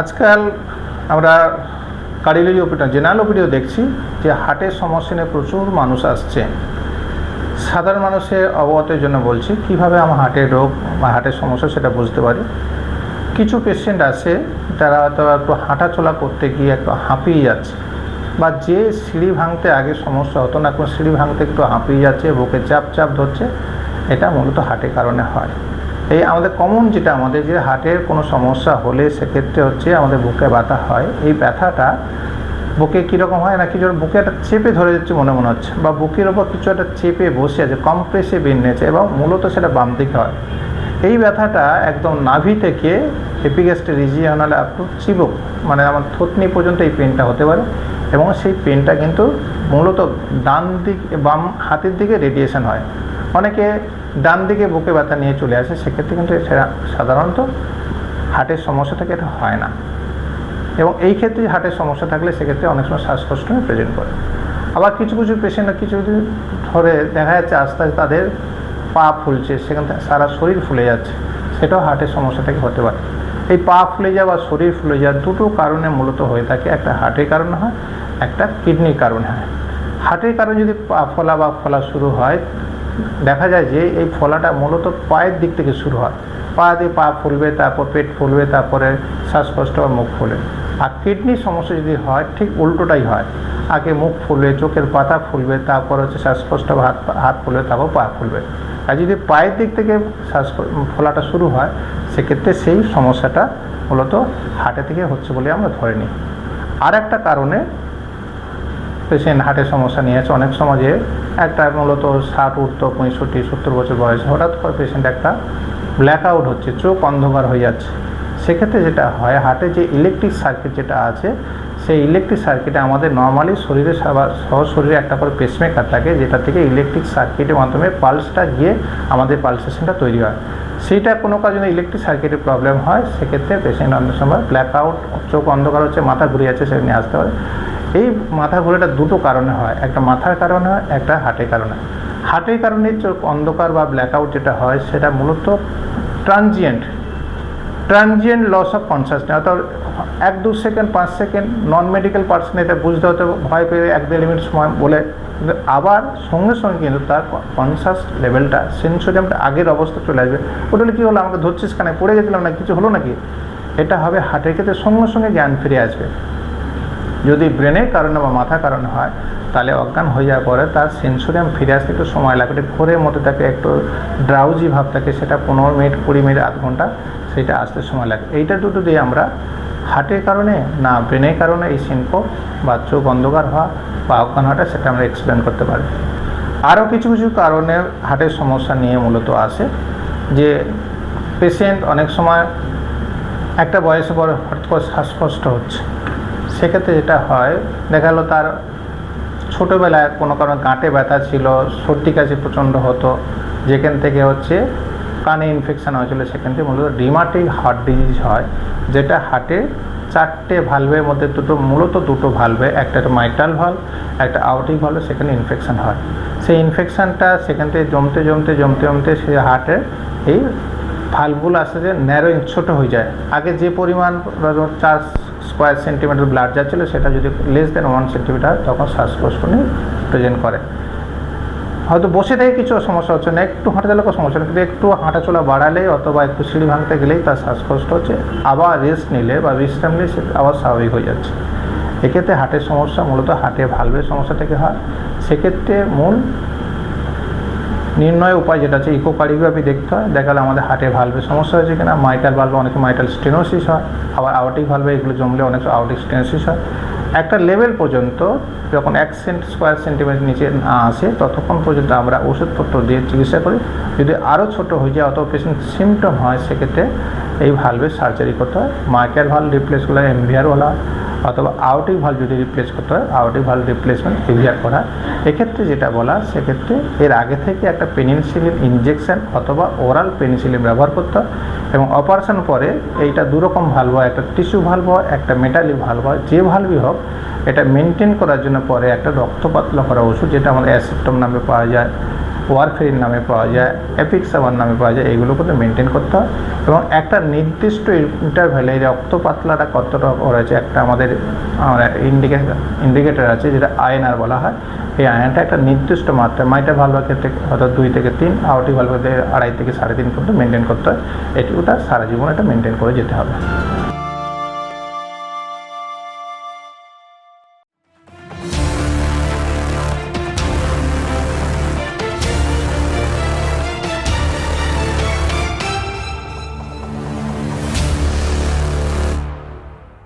আজকাল আমরা cardiology ওপিটা general ওপিডিও দেখছি যে হার্টের সমস্যা নিয়ে প্রচুর মানুষ আসছে। সাধারণ মানুষের অবগতের জন্য বলছি, কীভাবে আমার হার্টের রোগ বা হার্টের সমস্যা সেটা বুঝতে পারি। কিছু পেশেন্ট আছে যারা হয়তো একটু হাঁটাচলা করতে গিয়ে একটু হাঁপিয়ে যাচ্ছে বা যে সিঁড়ি ভাঙতে আগে সমস্যা হতো না, এখন সিঁড়ি ভাঙতে একটু হাঁপিয়ে যাচ্ছে, বুকে চাপ চাপ ধরছে, এটা মূলত হার্টের কারণে হয়। এই আমাদের কমন যেটা আমাদের যে হার্টের কোনো সমস্যা হলে সেক্ষেত্রে হচ্ছে আমাদের বুকে ব্যথা হয়। এই ব্যথাটা বুকে কীরকম হয় না কিছু বুকে একটা চেপে ধরে যাচ্ছে মনে মনে হচ্ছে বা বুকের ওপর কিছু একটা চেপে বসে আছে কম্প্রেসে বেরিয়েছে এবং মূলত সেটা বাম দিকে হয়। এই ব্যথাটা একদম নাভি থেকে এপিগ্যাস্টে রিজিয়নাল আপ চিবুক মানে আমার থুতনি পর্যন্ত এই পেনটা হতে পারে এবং সেই পেনটা কিন্তু মূলত ডান দিক, বাম হাতের দিকে রেডিয়েশন হয়। অনেকে ডান দিকে বুকে ব্যথা নিয়ে চলে আসে, সেক্ষেত্রে কিন্তু সেটা সাধারণত হার্টের সমস্যা থেকে এটা হয় না। এবং এই ক্ষেত্রে হার্টের সমস্যা থাকলে সেক্ষেত্রে অনেক সময় শ্বাসকষ্ট প্রেজেন্ট করে। আবার কিছু কিছু পেশেন্ট কিছু কিছু ধরে দেখা যাচ্ছে আস্তে আস্তে তাদের পা ফুলছে, সেখান থেকে সারা শরীর ফুলে যাচ্ছে, সেটাও হার্টের সমস্যা থেকে হতে পারে। এই পা ফুলে যাওয়া শরীর ফুলে যাওয়া দুটো কারণে মূলত হয়ে থাকে। একটা হার্টের কারণে হয়, একটা কিডনির কারণে হয়। হার্টের কারণে যদি পা ফলা বা ফলা শুরু হয় দেখা যায় যে এই ফলাটা মূলত পায়ের দিক থেকে শুরু হয়। পা দিয়ে পা ফুলবে, তারপর পেট ফুলবে, তারপরে শ্বাসকষ্ট বা মুখ ফুলে। আর কিডনির সমস্যা যদি হয়, ঠিক উল্টোটাই হয়। আগে মুখ ফুলবে, চোখের পাতা ফুলবে, তারপর হচ্ছে শ্বাসকষ্ট বা হাত হাত ফুলবে, তারপর পা ফুলবে। আর যদি পায়ের দিক থেকে শ্বাস ফোলাটা শুরু হয়, সেক্ষেত্রে সেই সমস্যাটা মূলত হাটে থেকে হচ্ছে বলে আমরা ধরে নিই। আর একটা কারণে পেশেন্ট হার্টের সমস্যা নিয়ে আছে অনেক সমাজে একটা মূলত ষাট উঠতো পঁয়ষট্টি, সত্তর বছর বয়স হঠাৎ করে পেশেন্ট একটা ব্ল্যাক আউট হচ্ছে, চোখ অন্ধকার হয়ে যাচ্ছে। সেক্ষেত্রে যেটা হয় হার্টে যে ইলেকট্রিক সার্কিট যেটা আছে, সেই ইলেকট্রিক সার্কিটে আমাদের নর্মালি শরীরে সহ শরীরে একটা করে পেসমেকার থাকে, যেটা থেকে ইলেকট্রিক সার্কিটের মাধ্যমে পালসটা গিয়ে আমাদের পালসেশনটা তৈরি হয়। সেইটা কোনো কারণে ইলেকট্রিক সার্কিটের প্রবলেম হয়। সেক্ষেত্রে পেশেন্ট অনেক সময় ব্ল্যাক আউট চোখ অন্ধকার হচ্ছে, মাথা ঘুরে যাচ্ছে, সেটা নিয়ে আসতে পারে এই মাথা ঘুরেটা দুটো কারণে হয়। একটা মাথার কারণে হয় একটা হার্টের কারণে। হার্টের কারণে চোখ অন্ধকার বা ব্ল্যাক আউট যেটা হয়, সেটা মূলত transient transient loss of consciousness অর্থাৎ এক দু সেকেন্ড, পাঁচ সেকেন্ড নন মেডিকেল পার্সন এটা বুঝতে হতে ভয় পেয়ে এক দেড় মিনিট সময় বলে। কিন্তু আবার সঙ্গে সঙ্গে কিন্তু তার কনসাস লেভেলটা সেন্সোরিয়ামটা আগের অবস্থা চলে আসবে। ওটা কী হলো? আমাকে ধরছিস কানে, পড়ে গেছিলাম না কিছু হলো নাকি? এটা হবে হার্টের ক্ষেত্রে সঙ্গে সঙ্গে জ্ঞান ফিরে আসবে। যদি ব্রেনের কারণে বা মাথার কারণে হয়, তাহলে অজ্ঞান হয়ে যাওয়ার পরে তার সেন্সোরিয়াম ফিরে আসতে একটু সময় লাগে। একটু ঘোরের মধ্যে থাকে একটু ড্রাউজি ভাব থাকে, সেটা পনেরো মিনিট, কুড়ি মিনিট, আধ ঘণ্টা, সেটা আসতে সময় লাগে। এইটা দুটো দিয়ে আমরা হার্টের কারণে না ব্রেনের কারণে এই শিল্প বা চোখ অন্ধকার হওয়া বা অজ্ঞান হওয়াটা সেটা আমরা এক্সপ্লেন করতে পারি। আরও কিছু কিছু কারণে হার্টের সমস্যা নিয়ে মূলত আসে যে পেশেন্ট অনেক সময় একটা বয়সে পর হঠাৎ করে শ্বাসকষ্ট হচ্ছে। সেক্ষেত্রে যেটা হয়, দেখা গেলো তার ছোটোবেলায় কোনো কারণে গাঁটে ব্যথা ছিল, সর্দি কাশি প্রচণ্ড হতো, যেখান থেকে হচ্ছে কানে ইনফেকশান হয়েছিল, সেখান থেকে মূলত রিমাটিক হার্ট ডিজিজ হয়, যেটা হার্টের চারটে ভালভের মধ্যে দুটো, মূলত দুটো ভালভে একটা একটা মাইটাল ভালভ একটা আউটিক ভালভে সেখানে ইনফেকশান হয়। সেই ইনফেকশানটা সেখান থেকে জমতে জমতে জমতে জমতে সেই হার্টের এই ভালভগুলো আস্তে আস্তে ন্যারো ছোটো হয়ে যায়। আগে যে পরিমাণ চার স্কোয়ার সেন্টিমিটার ব্লাড যাচ্ছিল সেটা যদি লেস দেন ওয়ান সেন্টিমিটার তখন শ্বাসকষ্ট নিয়ে প্রেজেন্ট করে। হয়তো বসে থেকে কিছু সমস্যা হচ্ছে না, একটু হাঁটা চলা সমস্যা কিন্তু একটু হাঁটা হাঁটাচলা বাড়ালে অথবা একটু সিঁড়ি ভাঙতে গেলেই তার শ্বাসকষ্ট হচ্ছে, আবার রেস্ট নিলে বা বিশ্রাম নিলে সে আবার স্বাভাবিক হয়ে যাচ্ছে। এক্ষেত্রে হার্টের সমস্যা মূলত হার্টে ভালভের সমস্যা থেকে হয়। সেক্ষেত্রে মূল নির্ণয় উপায় যেটা আছে ইকোকার্ডিওগ্রাফি দেখতে হয়। দেখালে আমাদের হার্টে ভালভের সমস্যা হয়েছে কিনা মাইটাল ভালভে অনেকে মাইটাল স্টেনোসিস হয়, আবার আউটিক ভালভে এগুলো জমলে অনেক আউটিক স্টেনোসিস হয়। একটা লেভেল পর্যন্ত যখন এক সেন্ট স্কোয়ার সেন্টিমিটার নিচে না আসে, ততক্ষণ পর্যন্ত আমরা ওষুধপত্র দিয়ে চিকিৎসা করি। যদি আরও ছোট হয়ে যায়, অত পেশেন্ট সিমটম হয়, সেক্ষেত্রে এই ভালভের সার্জারি করতে হয়। মাইকার ভালো রিপ্লেস করলে এমভিআর হয় অথবা আউটিক ভালো যদি রিপ্লেস করতে হয় আউটিক ভালো রিপ্লেসমেন্ট এভিআর করা। এক্ষেত্রে যেটা বলা সেক্ষেত্রে এর আগে থেকে একটা পেনিসিলিন ইনজেকশন অথবা ওরাল পেনিসিলিন ব্যবহার করতে হয় এবং অপারেশন পরে এইটা দুরকম ভালভ হয়, একটা টিস্যু ভালভ হয়, একটা মেটালি ভালভ হয়, যে ভালভই হোক, এটা মেনটেন করার জন্য পরে একটা রক্ত পাতলা করা ওষুধ, যেটা আমাদের অ্যাসিপ্টম নামে পাওয়া যায় ওয়ারফেরিন নামে পাওয়া যায় এপিক সাবান নামে পাওয়া যায় এগুলো কিন্তু মেনটেন করতে হয়। এবং একটা নির্দিষ্ট ইন্টারভ্যালে রক্ত পাতলাটা কতটা রয়েছে, একটা আমাদের ইন্ডিকেটার ইন্ডিকেটার আছে, যেটা আয়নার বলা হয়। এই আয়নাটা একটা নির্দিষ্ট মাত্রা মাইটা ভালোর ক্ষেত্রে হয়তো দুই থেকে তিন, আউটি ভালো ক্ষেত্রে আড়াই থেকে সাড়ে তিন পর্যন্ত মেনটেন করতে হয়। এটুকুটা সারা জীবন এটা মেনটেন করে যেতে হবে।